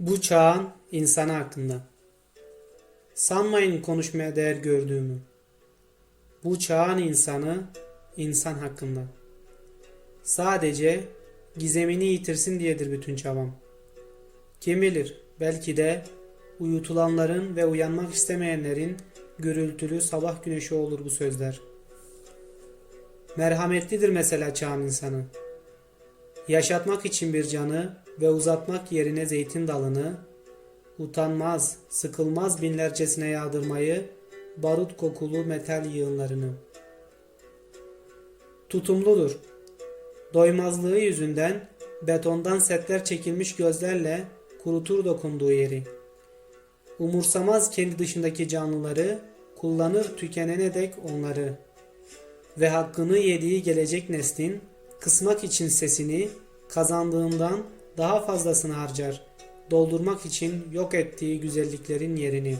Bu çağın insanı hakkında. Sanmayın konuşmaya değer gördüğümü. Bu çağın insanı insan hakkında. Sadece gizemini yitirsin diyedir bütün çabam. Kim bilir belki de uyutulanların ve uyanmak istemeyenlerin gürültülü sabah güneşi olur bu sözler. Merhametlidir mesela çağın insanı. Yaşatmak için bir canı ve uzatmak yerine zeytin dalını, utanmaz, sıkılmaz binlercesine yağdırmayı, barut kokulu metal yığınlarını. Tutumludur. Doymazlığı yüzünden betondan setler çekilmiş gözlerle kurutur dokunduğu yeri. Umursamaz kendi dışındaki canlıları, kullanır tükenene dek onları. Ve hakkını yediği gelecek neslin kısmak için sesini kazandığından daha fazlasını harcar. Doldurmak için yok ettiği güzelliklerin yerini.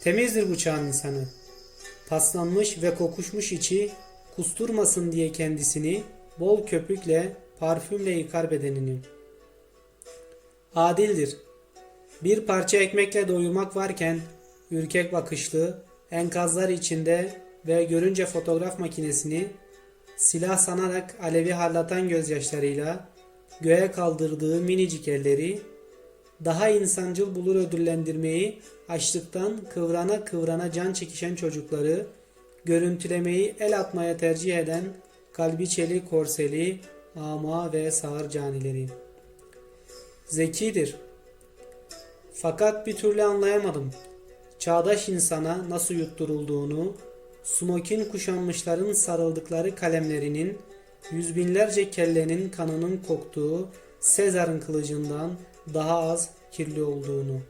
Temizdir bu çağın insanı. Paslanmış ve kokuşmuş içi kusturmasın diye kendisini bol köpükle, parfümle yıkar bedenini. Adildir. Bir parça ekmekle doyurmak varken ürkek bakışlı, enkazlar içinde ve görünce fotoğraf makinesini silah sanarak alevi harlatan gözyaşlarıyla göğe kaldırdığı minicik elleri daha insancıl bulur ödüllendirmeyi açlıktan kıvrana kıvrana can çekişen çocukları görüntülemeyi el atmaya tercih eden kalbi çelik korseli ama ve sağır canileri. Zekidir. Fakat bir türlü anlayamadım. Çağdaş insana nasıl yutturulduğunu, smokin kuşanmışların sarıldıkları kalemlerinin, yüz binlerce kellenin kanının koktuğu Sezar'ın kılıcından daha az kirli olduğunu.